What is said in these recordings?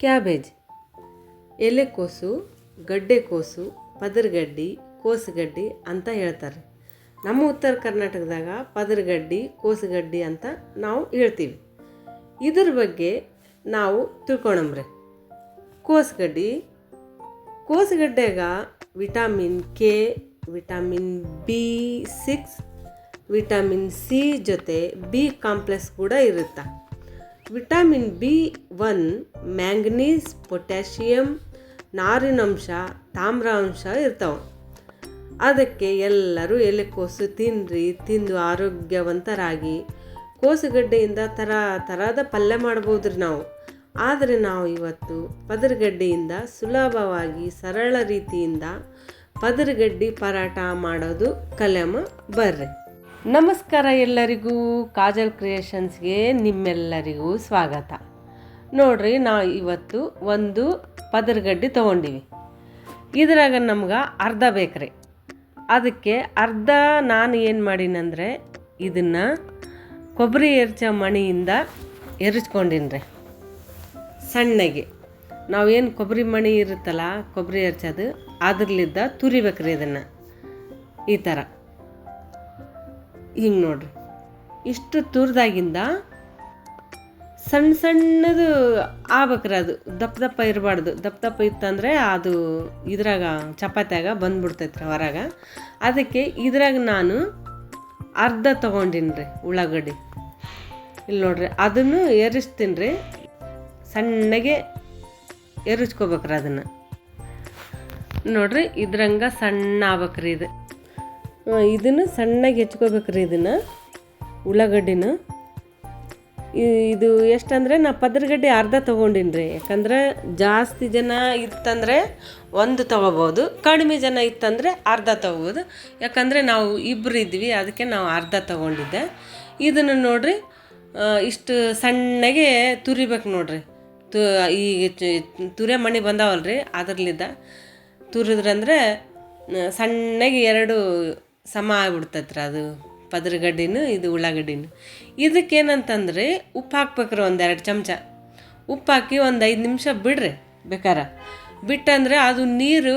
Cabbage ಎಲೆಕೋಸು ಗಡ್ಡೆಕೋಸು ಪದರ್ಗಡ್ಡಿ, ಕೋಸುಗಡ್ಡಿ ಅಂತ ಹೇಳ್ತಾರೆ. ನಮ್ಮ ಉತ್ತರ ಕರ್ನಾಟಕದಾಗ ಪದರ್ಗಡ್ಡಿ, ಕೋಸುಗಡ್ಡಿ ಅಂತ ನಾವು ಹೇಳ್ತೀವಿ. ಇದ್ರ ಬಗ್ಗೆ ನಾವು ತಿಳ್ಕೊಳಮ್ರಿ ಕೋಸುಗಡ್ಡಿ ಕೋಸುಗಡ್ಡೆಗ vitamin K, vitamin B six, vitamin C ಜೊತೆ ಬಿ ಕಾಂಪ್ಲೆಕ್ಸ್ ಕೂಡ ಇರುತ್ತೆ. Vitamin B one, manganese potassium ನಾರಿನಂಶ, ತಾಮ್ರಾಂಶ ಇರ್ತಾವೆ. ಅದಕ್ಕೆ ಎಲ್ಲರೂ ಎಲೆಕೋಸು ತಿನ್ನಿರಿ ತಿಂದು ಆರೋಗ್ಯವಂತರಾಗಿ. ಕೋಸುಗಡ್ಡೆಯಿಂದ ಥರ ಥರದ ಪಲ್ಯ ಮಾಡ್ಬೋದ್ರಿ ನಾವು. ಆದರೆ ನಾವು ಇವತ್ತು ಪದರಗಡ್ಡೆಯಿಂದ ಸುಲಭವಾಗಿ, ಸರಳ ರೀತಿಯಿಂದ ಪದರಗಡ್ಡಿ ಪರಾಟ ಮಾಡೋದು ಕಲೆಮ ಬರ್ರಿ. ನಮಸ್ಕಾರ ಎಲ್ಲರಿಗೂ ಕಾಜಲ್ ಕ್ರಿಯೇಷನ್ಸ್ಗೆ ನಿಮ್ಮೆಲ್ಲರಿಗೂ ಸ್ವಾಗತ. ನೋಡ್ರಿ, ನಾವು ಇವತ್ತು ಒಂದು ಪದರ್ಗಡ್ಡಿ ತೊಗೊಂಡಿವಿ. ಇದ್ರಾಗ ನಮ್ಗೆ ಅರ್ಧ ಬೇಕ್ರಿ. ಅದಕ್ಕೆ ಅರ್ಧ ನಾನು ಏನು ಮಾಡೀನಂದರೆ, ಇದನ್ನು ಕೊಬ್ಬರಿ ಎರ್ಚ ಮಣಿಯಿಂದ ರೀ ಸಣ್ಣಗೆ. ನಾವೇನು ಕೊಬ್ಬರಿ ಮಣಿ ಇರುತ್ತಲ್ಲ, ಕೊಬ್ಬರಿ ಎರ್ಚೋದು, ಅದ್ರಲ್ಲಿದ್ದ ತುರಿಬೇಕ್ರಿ ಇದನ್ನು. ಈ ಥರ ಹಿಂಗೆ ನೋಡ್ರಿ. ಇಷ್ಟು ತುರಿದಾಗಿಂದ ಸಣ್ಣ ಸಣ್ಣದು ಆಗ್ಬೇಕ್ರಿ ಅದು. ದಪ್ಪ ದಪ್ಪ ಇರಬಾರ್ದು. ದಪ್ಪ ದಪ್ಪ ಇತ್ತಂದರೆ ಅದು ಇದ್ರಾಗ ಚಪಾತ್ಯಾಗ ಬಂದ್ಬಿಡ್ತೈತ್ರಿ ಹೊರಗೆ. ಅದಕ್ಕೆ ಇದ್ರಾಗ ನಾನು ಅರ್ಧ ತೊಗೊಂಡಿನಿ ರೀ ಉಳ್ಳಾಗಡ್ಡಿ. ಇಲ್ಲಿ ನೋಡ್ರಿ, ಅದನ್ನು ಏರಿಸ್ತೀನಿ ರೀ ಸಣ್ಣಗೆ ಏರಿಸ್ಕೋಬೇಕ್ರಿ ಅದನ್ನು. ನೋಡ್ರಿ, ಇದ್ರಂಗೆ ಸಣ್ಣ ಆಗ್ಬೇಕ್ರಿ ಇದು. ಇದನ್ನು ಸಣ್ಣಗೆ ಹೆಚ್ಕೋಬೇಕ್ರಿ ಇದನ್ನು, ಉಳ್ಳಾಗಡ್ಡಿನ. ಇದು ಎಷ್ಟಂದರೆ ನಾ ಪದರಗಡ್ಡೆ ಅರ್ಧ ತೊಗೊಂಡಿನಿ ರೀ ಯಾಕಂದ್ರೆ ಜಾಸ್ತಿ ಜನ ಇತ್ತಂದರೆ ಒಂದು ತೊಗೋಬೋದು, ಕಡಿಮೆ ಜನ ಇತ್ತಂದರೆ ಅರ್ಧ ತೊಗೋಬೋದು. ಯಾಕಂದರೆ ನಾವು ಇಬ್ಬರು ಇದ್ವಿ, ಅದಕ್ಕೆ ನಾವು ಅರ್ಧ ತೊಗೊಂಡಿದ್ದೆ. ಇದನ್ನು ನೋಡಿರಿ ಇಷ್ಟು ಸಣ್ಣಗೆ ತುರಿಬೇಕು ನೋಡ್ರಿ. ತು, ಈ ತುರಿಯ ತುರೆ ಮಣಿ ಬಂದಾವಲ್ರಿ, ಅದರಲ್ಲಿದ್ದ. ತುರಿದ್ರಂದ್ರೆ ಸಣ್ಣಗೆ ಎರಡು ಸಮ ಆಗ್ಬಿಡ್ತತ್ರ ಅದು. ಪದರಗಡ್ಡಿನೂ ಇದು ಉಳ್ಳಾಗಡ್ಡಿನೂ. ಇದಕ್ಕೇನಂತಂದ್ರೆ ಉಪ್ಪು ಹಾಕ್ಬೇಕ್ರಿ ಒಂದೆರಡು ಚಮಚ. ಉಪ್ಪು ಹಾಕಿ ಒಂದು ಐದು ನಿಮಿಷ ಬಿಡ್ರಿ ಬೇಕಾರ. ಬಿಟ್ಟಂದ್ರೆ ಅದು ನೀರು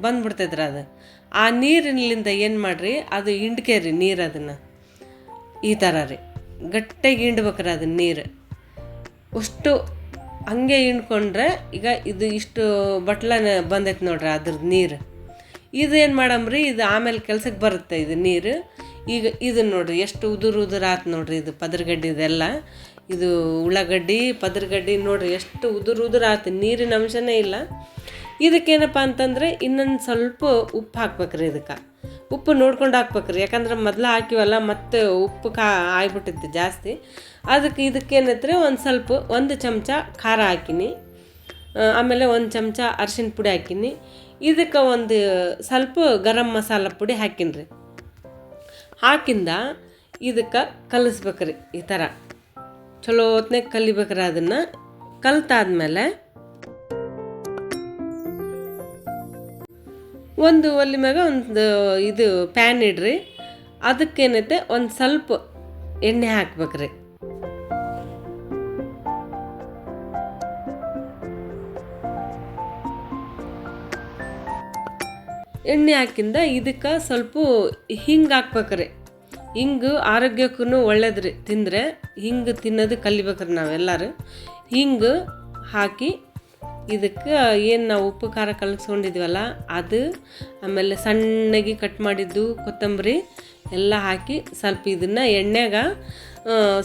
ಬಂದ್ಬಿಡ್ತೈತ್ರಿ ಅದು. ಆ ನೀರಿನಿಂದ ಏನು ಮಾಡ್ರಿ, ಅದು ಹಿಂಡ್ಕೇರಿ ನೀರು ಅದನ್ನು. ಈ ಥರ ರೀ. ಗಟ್ಟಿಗೆ ಹಿಂಡ್ಬೇಕ್ರಿ ಅದನ್ನ ನೀರು. ಅಷ್ಟು ಹಂಗೆ ಹಿಂಡ್ಕೊಂಡ್ರೆ ಈಗ ಇದು ಇಷ್ಟು ಬಟ್ಲ ಬಂದೈತೆ ನೋಡ್ರಿ ಅದ್ರದ್ದು ನೀರು. ಇದು ಏನು ಮಾಡಮ್ರಿ? ಇದು ಆಮೇಲೆ ಕೆಲ್ಸಕ್ಕೆ ಬರುತ್ತೆ ಇದು ನೀರು. ಈಗ ಇದು ನೋಡಿರಿ, ಎಷ್ಟು ಉದುರು ಉದುರು ಆತು ನೋಡ್ರಿ ಇದು ಪದರ್ಗಡ್ಡಿದೆಲ್ಲ ಇದು ಉಳ್ಳಾಗಡ್ಡಿ, ಪದರಗಡ್ಡಿ ನೋಡಿರಿ, ಎಷ್ಟು ಉದುರು ಉದುರು ಆತು, ನೀರಿನ ಅಂಶನೇ ಇಲ್ಲ. ಇದಕ್ಕೇನಪ್ಪ ಅಂತಂದರೆ ಇನ್ನೊಂದು ಸ್ವಲ್ಪ ಉಪ್ಪು ಹಾಕ್ಬೇಕ್ರಿ ಇದಕ್ಕೆ. ಉಪ್ಪು ನೋಡ್ಕೊಂಡು ಹಾಕ್ಬೇಕ್ರಿ, ಯಾಕಂದ್ರೆ ಮೊದಲು ಹಾಕಿವಲ್ಲ, ಮತ್ತೆ ಉಪ್ಪು ಕಾ ಆಗ್ಬಿಟ್ಟಿತ್ತು ಜಾಸ್ತಿ. ಅದಕ್ಕೆ ಇದಕ್ಕೇನೈತ್ರಿ, ಒಂದು ಸ್ವಲ್ಪ, ಒಂದು ಚಮಚ ಖಾರ ಹಾಕಿನಿ. ಆಮೇಲೆ ಒಂದು ಚಮಚ ಅರ್ಶಿಣ ಪುಡಿ ಹಾಕಿನಿ. ಇದಕ್ಕೆ ಒಂದು ಸ್ವಲ್ಪ ಗರಂ ಮಸಾಲ ಪುಡಿ ಹಾಕಿನ್ರಿ ಹಾಕಿಂದ ಇದಕ್ಕೆ ಕಲಿಸ್ಬೇಕ್ರಿ ಈ ಥರ. ಚಲೋ ಹೊತ್ನಾಗ ಕಲಿಬೇಕ್ರಿ ಅದನ್ನು. ಕಲ್ತಾದ್ಮೇಲೆ ಒಂದು ಒಲಿ ಮ್ಯಾಗ ಒಂದು ಇದು ಪ್ಯಾನ್ ಇಡ್ರಿ. ಅದಕ್ಕೇನೈತೆ ಒಂದು ಸ್ವಲ್ಪ ಎಣ್ಣೆ ಹಾಕ್ಬೇಕ್ರಿ. ಎಣ್ಣೆ ಹಾಕಿಂದ ಇದಕ್ಕೆ ಸ್ವಲ್ಪ ಹಿಂಗೆ ಹಾಕ್ಬೇಕ್ರಿ. ಹಿಂಗೆ ಆರೋಗ್ಯಕ್ಕೂ ಒಳ್ಳೇದ್ರಿ. ತಿಂದರೆ ಹಿಂಗೆ ತಿನ್ನೋದು ಕಲಿಬೇಕ್ರಿ ನಾವೆಲ್ಲರೂ ಹಿಂಗೆ ಹಾಕಿ ಇದಕ್ಕೆ ಏನು ನಾವು ಉಪ್ಪು ಖಾರ ಕಲಸ್ಕೊಂಡಿದ್ವಲ್ಲ, ಅದು ಆಮೇಲೆ ಸಣ್ಣಗೆ ಕಟ್ ಮಾಡಿದ್ದು ಕೊತ್ತಂಬರಿ ಎಲ್ಲ ಹಾಕಿ ಸ್ವಲ್ಪ ಇದನ್ನು ಎಣ್ಣೆಗ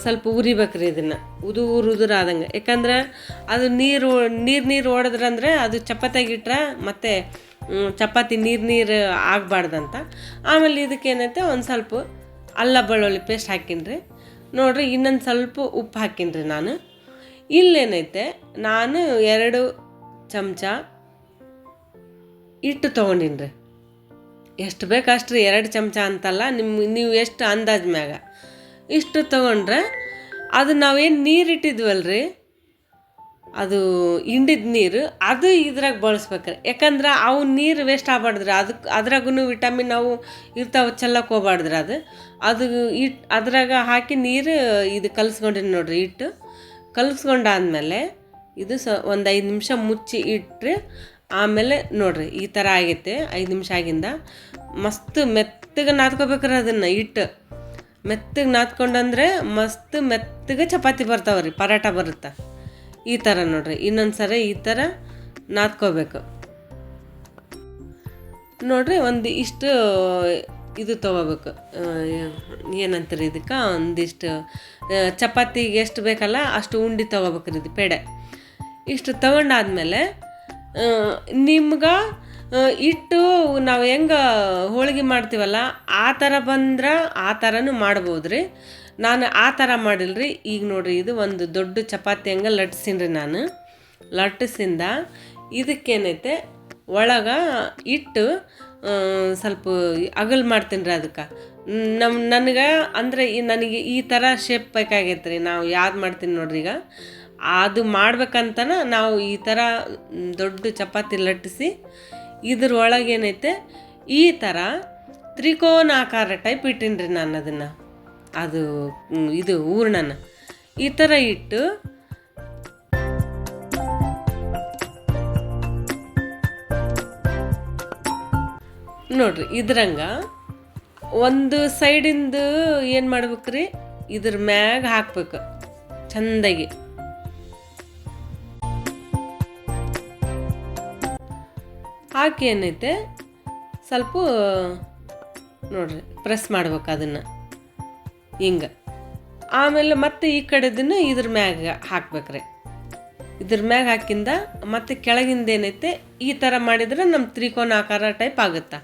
ಸ್ವಲ್ಪ ಉರಿಬೇಕ್ರಿ ಇದನ್ನು. ಉದುರು ಉದುರು ಆದಂಗೆ. ಯಾಕಂದ್ರೆ ಅದು ನೀರು ನೀರು ನೀರು ಓಡಿದ್ರಂದ್ರೆ ಅದು ಚಪಾತಿಯಾಗಿಟ್ರೆ ಮತ್ತೆ ಚಪಾತಿ ನೀರು ನೀರು ಆಗಬಾರ್ದಂತ. ಆಮೇಲೆ ಇದಕ್ಕೇನೈತೆ ಒಂದು ಸ್ವಲ್ಪ ಅಲ್ಲ ಬೆಳ್ಳುಳ್ಳಿ ಪೇಸ್ಟ್ ಹಾಕಿನ್ರಿ. ನೋಡಿರಿ, ಇನ್ನೊಂದು ಸ್ವಲ್ಪ ಉಪ್ಪು ಹಾಕಿನ್ರಿ ನಾನು. ಇಲ್ಲೇನೈತೆ, ನಾನು ಎರಡು ಚಮಚ ಹಿಟ್ಟು ತೊಗೊಂಡಿನ್ರಿ. ಎಷ್ಟು ಬೇಕಷ್ಟು ಎರಡು ಚಮಚ ಅಂತಲ್ಲ ನಿಮ್ಮ ನೀವು ಎಷ್ಟು ಅಂದಾಜು ಮ್ಯಾಗ. ಇಷ್ಟು ತೊಗೊಂಡ್ರೆ, ಅದು ನಾವೇನು ನೀರು ಇಟ್ಟಿದ್ವಲ್ರಿ ಅದು ಹಿಂಡಿದ ನೀರು, ಅದು ಇದ್ರಾಗ ಬಳಸ್ಬೇಕ್ರಿ. ಯಾಕಂದ್ರೆ ಅವು ನೀರು ವೇಸ್ಟ್ ಆಗ್ಬಾರ್ದ್ರಿ. ಅದಕ್ಕೆ ಅದ್ರಾಗೂ ವಿಟಮಿನ್ ಅವು ಇರ್ತಾವೆ ಚೆಲ್ಲಕ್ಕೆ ಹೋಗ್ಬಾರ್ದ್ರಿ ಅದು. ಅದು ಇಟ್, ಅದ್ರಾಗ ಹಾಕಿ ನೀರು ಇದು ಕಲಿಸ್ಕೊಂಡಿನಿ ನೋಡ್ರಿ ಹಿಟ್ಟು ಕಲಿಸ್ಕೊಂಡಾದ್ಮೇಲೆ ಇದು ಸ, ಒಂದು ಐದು ನಿಮಿಷ ಮುಚ್ಚಿ ಇಟ್ಟರೆ ಆಮೇಲೆ ನೋಡ್ರಿ, ಈ ಥರ ಆಗೈತೆ, ಐದು ನಿಮಿಷ ಆಗಿಂದ. ಮಸ್ತ್ ಮೆತ್ತಗೆ ನಾದ್ಕೋಬೇಕ್ರಿ ಅದನ್ನು ಇಟ್ಟು ಮೆತ್ತಗೆ ನಾದ್ಕೊಂಡಂದ್ರೆ ಮಸ್ತ್ ಮೆತ್ತಗೆ ಚಪಾತಿ ಬರ್ತಾವೆ ರೀ ಪರಾಟ ಬರುತ್ತೆ. ಈ ಥರ ನೋಡ್ರಿ. ಇನ್ನೊಂದು ಸರಿ ಈ ಥರ ನಾದ್ಕೋಬೇಕು. ನೋಡ್ರಿ, ಒಂದು ಇಷ್ಟು, ಇದು ತೊಗೋಬೇಕು. ಏನಂತಾರೆ ಇದಕ್ಕೆ? ಒಂದಿಷ್ಟು ಚಪಾತಿಗೆ ಎಷ್ಟು ಬೇಕಲ್ಲ ಅಷ್ಟು ಉಂಡೆ ತೊಗೋಬೇಕ್ರಿ ಇದು ಪೇಡೆ. ಇಷ್ಟು ತೊಗೊಂಡಾದಮೇಲೆ ನಿಮ್ಗೆ ಇಟ್ಟು ನಾವು ಹೆಂಗೆ ಹೋಳಿಗೆ ಮಾಡ್ತೀವಲ್ಲ, ಆ ಥರ ಬಂದ್ರೆ ಆ ಥರನೂ ಮಾಡ್ಬೋದು ರೀ ನಾನು ಆ ಥರ ಮಾಡಿಲ್ರಿ. ಈಗ ನೋಡಿರಿ, ಇದು ಒಂದು ದೊಡ್ಡ ಚಪಾತಿ ಹಂಗೆ ಲಟ್ಸಿನ್ರಿ ನಾನು. ಲಟ್ಟಿಸಿಂದ ಇದಕ್ಕೇನೈತೆ, ಒಳಗೆ ಇಟ್ಟು ಸ್ವಲ್ಪ ಅಗಲ್ ಮಾಡ್ತೀನಿ ರೀ ಅದಕ್ಕೆ ನಮ್ಮ ನನಗೆ ಅಂದರೆ ಈ ನನಗೆ ಈ ಥರ ಶೇಪ್ ಬೇಕಾಗೈತೆ ರೀ ನಾವು ಯಾವ್ದು ಮಾಡ್ತೀನಿ ನೋಡ್ರಿ ಈಗ. ಅದು ಮಾಡ್ಬೇಕಂತನ ನಾವು ಈ ಥರ ದೊಡ್ಡ ಚಪಾತಿ ಲಟ್ಟಿಸಿ ಇದ್ರ ಒಳಗೆ ಏನೈತೆ ಈ ಥರ ತ್ರಿಕೋನಾಕಾರ ಟೈಪ್ ಇಟ್ಟೀನಿ ರೀ ನಾನು ಅದನ್ನು. ಅದು ಇದು ಹೂರ್ಣನ. ಈ ಥರ ಇಟ್ಟು ನೋಡ್ರಿ, ಇದ್ರಂಗ ಒಂದು ಸೈಡಿಂದ ಏನು ಮಾಡ್ಬೇಕ್ರಿ? ಇದ್ರ ಮ್ಯಾಗ ಹಾಕ್ಬೇಕು, ಚಂದಾಗಿ. ಹಾಕಿ ಏನೈತೆ? ಸ್ವಲ್ಪ ನೋಡ್ರಿ, ಪ್ರೆಸ್ ಮಾಡ್ಬೇಕು ಅದನ್ನು. ಹಿಂಗೆ. ಆಮೇಲೆ ಮತ್ತೆ ಈ ಕಡೆದನ್ನು ಇದ್ರ ಮ್ಯಾಗ ಹಾಕ್ಬೇಕ್ರಿ. ಇದ್ರ ಮ್ಯಾಗ ಹಾಕಿಂದ ಮತ್ತೆ ಕೆಳಗಿಂದ ಏನೈತೆ, ಈ ಥರ ಮಾಡಿದ್ರೆ ನಮ್ಮ ತ್ರಿಕೋನ ಆಕಾರ ಟೈಪ್ ಆಗುತ್ತಾ?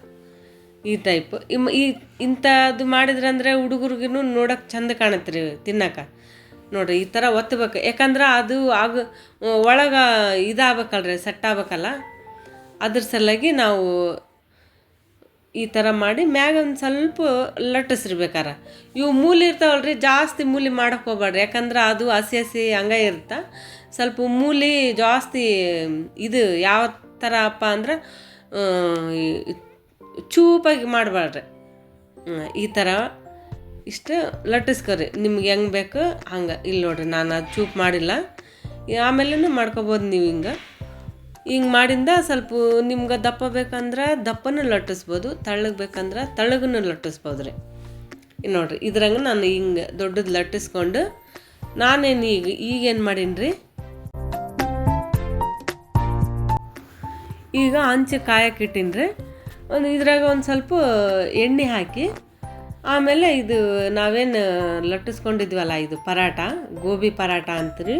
ಈ ಟೈಪ್ ಇಮ್, ಈ, ಇಂಥದ್ದು ಮಾಡಿದ್ರೆ ಅಂದರೆ ಹುಡುಗರಿಗೂ ನೋಡೋಕೆ ಚಂದ ಕಾಣತ್ತೆ ರೀ ತಿನ್ನಕ್ಕೆ ನೋಡ್ರಿ, ಈ ಥರ ಒತ್ತಬೇಕು ಯಾಕಂದ್ರೆ ಅದು ಆಗ, ಒಳಗೆ ಇದಾಗಬೇಕಲ್ರಿ, ಸೆಟ್ ಆಗ್ಬೇಕಲ್ಲ? ಅದ್ರ ಸಲುವಾಗಿ ನಾವು ಈ ಥರ ಮಾಡಿ ಮ್ಯಾಗ ಒಂದು ಸ್ವಲ್ಪ ಲಟ್ಟಿಸಿರ್ಬೇಕಾರ ಇವು ಮೂಲಿ ರೀ ಜಾಸ್ತಿ ಮೂಲಿ ಮಾಡಕ್ಕೆ ಹೋಗ್ಬೇಡ್ರಿ ಯಾಕಂದ್ರೆ ಅದು ಹಸಿ ಹಸಿ ಹಂಗೆ ಇರುತ್ತೆ ಸ್ವಲ್ಪ ಮೂಲಿ ಜಾಸ್ತಿ ಇದು ಯಾವ ಥರ ಅಪ್ಪ ಅಂದ್ರೆ ಚೂಪಾಗಿ ಮಾಡಬೇಡ್ರಿ ಈ ಥರ ಇಷ್ಟು ಲಟ್ಟಿಸ್ಕೊರಿ. ನಿಮ್ಗೆ ಹೆಂಗೆ ಬೇಕು ಹಂಗೆ. ಇಲ್ಲಿ ನೋಡ್ರಿ, ನಾನು ಅದು ಚೂಪ್ ಮಾಡಿಲ್ಲ. ಆಮೇಲೆ ಮಾಡ್ಕೊಬೋದು ನೀವು ಹಿಂಗೆ. ಹಿಂಗೆ ಮಾಡಿಂದ ಸ್ವಲ್ಪ ನಿಮ್ಗೆ ದಪ್ಪ ಬೇಕಂದ್ರೆ ದಪ್ಪನ ಲಟ್ಟಿಸ್ಬೋದು, ತಳ್ಳಗೆ ಬೇಕಂದ್ರೆ ತಳ್ಳಗನ್ನು ಲಟ್ಟಿಸ್ಬೋದು ರೀ. ನೋಡಿರಿ, ಇದ್ರಂಗ ನಾನು ಹಿಂಗೆ ದೊಡ್ಡದು ಲಟ್ಟಿಸ್ಕೊಂಡು ನಾನೇನು ಈಗ ಈಗೇನು ಮಾಡೀನಿ ಈಗ ಹಂಚಿ ಕಾಯಕ್ಕೆ ರೀ. ಒಂದು ಇದ್ರಾಗ ಒಂದು ಸ್ವಲ್ಪ ಎಣ್ಣೆ ಹಾಕಿ, ಆಮೇಲೆ ಇದು ನಾವೇನು ಲಟ್ಟಿಸ್ಕೊಂಡಿದ್ವಲ್ಲ, ಇದು ಪರಾಟ, ಗೋಬಿ ಪರಾಟ ಅಂತೀರಿ.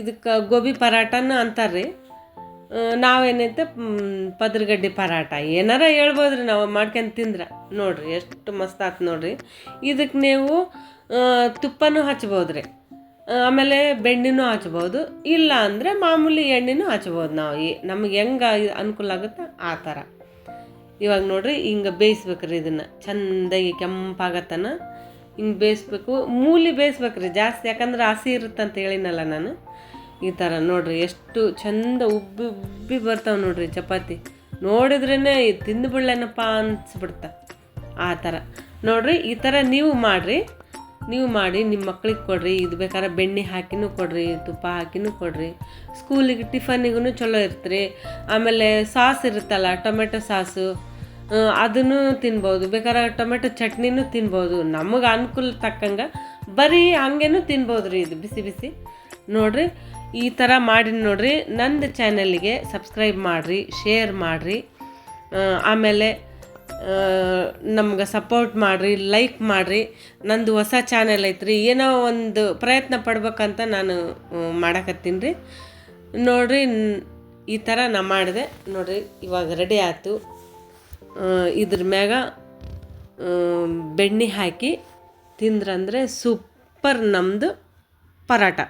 ಇದಕ್ಕೆ ಗೋಬಿ ಪರಾಟನ ಅಂತಾರೆ ರೀ ನಾವೇನೈತೆ ಪದ್ರಗಡ್ಡಿ ಪರಾಟ. ಏನಾರ ಹೇಳ್ಬೋದು ರೀ ನಾವು ಮಾಡ್ಕೊಂಡು ತಿಂದ್ರೆ. ನೋಡಿರಿ, ಎಷ್ಟು ಮಸ್ತ್ ಆತು ನೋಡಿರಿ. ಇದಕ್ಕೆ ನೀವು ತುಪ್ಪನೂ ಹಚ್ಬೋದು ರೀ ಆಮೇಲೆ ಬೆಣ್ಣೆನೂ ಹಚ್ಬೋದು. ಇಲ್ಲ ಅಂದರೆ ಮಾಮೂಲಿ ಎಣ್ಣೆನೂ ಹಚ್ಬೋದು ನಾವು. ನಮಗೆ ಹೆಂಗೆ ಅನುಕೂಲ ಆಗುತ್ತೆ ಆ ಥರ. ಇವಾಗ ನೋಡಿರಿ, ಹಿಂಗೆ ಬೇಯಿಸ್ಬೇಕ್ರಿ ಇದನ್ನು. ಚೆಂದಾಗಿ ಕೆಂಪಾಗತ್ತನ ಹಿಂಗೆ ಬೇಯಿಸ್ಬೇಕು. ಮೂಲಿ ಬೇಯಿಸ್ಬೇಕ್ರಿ ಜಾಸ್ತಿ, ಯಾಕಂದ್ರೆ ಹಸಿ ಇರುತ್ತಂತ ಹೇಳಿನಲ್ಲ ನಾನು. ಈ ಥರ ನೋಡಿರಿ, ಎಷ್ಟು ಚಂದ ಉಬ್ಬಿ ಉಬ್ಬಿ ಬರ್ತಾವೆ ನೋಡಿರಿ ಚಪಾತಿ. ನೋಡಿದ್ರೇ ತಿಂದುಬಿಡ್ಲೇನಪ್ಪ ಅನಿಸ್ಬಿಡ್ತ ಆ ಥರ ನೋಡಿರಿ, ಈ ಥರ ನೀವು ಮಾಡಿರಿ. ನೀವು ಮಾಡಿ ನಿಮ್ಮ ಮಕ್ಳಿಗೆ ಕೊಡ್ರಿ, ಇದು ಬೇಕಾದ್ರೆ ಬೆಣ್ಣೆ ಹಾಕಿನೂ ಕೊಡ್ರಿ, ತುಪ್ಪ ಹಾಕಿನೂ ಕೊಡ್ರಿ. ಸ್ಕೂಲಿಗೆ ಟಿಫನ್ನಿಗೂ ಚಲೋ ಇರ್ತೀರಿ. ಆಮೇಲೆ ಸಾಸ್ ಇರುತ್ತಲ್ಲ, ಟೊಮೆಟೊ ಸಾಸು. ಅದನ್ನು ತಿನ್ಬೋದು. ಬೇಕಾದ್ರೆ ಟೊಮೆಟೊ ಚಟ್ನಿನೂ ತಿನ್ಬೋದು. ನಮಗೆ ಅನುಕೂಲ ತಕ್ಕಂಗೆ ಬರೀ ಹಂಗೇನು ತಿನ್ಬೋದು ರೀ ಇದು ಬಿಸಿ ಬಿಸಿ. ನೋಡಿರಿ, ಈ ಥರ ಮಾಡಿ ನೋಡಿರಿ, ನಂದು ಚಾನಲ್ಗೆ ಸಬ್ಸ್ಕ್ರೈಬ್ ಮಾಡಿರಿ ಶೇರ್ ಮಾಡಿರಿ. ಆಮೇಲೆ ನಮ್ಗೆ ಸಪೋರ್ಟ್ ಮಾಡಿರಿ ಲೈಕ್ ಮಾಡಿರಿ. ನಂದು ಹೊಸ ಚಾನೆಲ್ ಐತ್ರಿ. ಏನೋ ಒಂದು ಪ್ರಯತ್ನ ಪಡ್ಬೇಕಂತ ನಾನು ಮಾಡಕತ್ತೀನಿ ರೀ. ನೋಡಿರಿ, ಈ ಥರ ನಾ ಮಾಡಿದೆ. ನೋಡಿರಿ, ಇವಾಗ ರೆಡಿ ಆಯ್ತು. ಇದ್ರ ಮ್ಯಾಗ ಬೆಣ್ಣೆ ಹಾಕಿ ತಿಂದ್ರಂದರೆ ಸೂಪರ್ ನಮ್ಮದು ಪರಾಟ.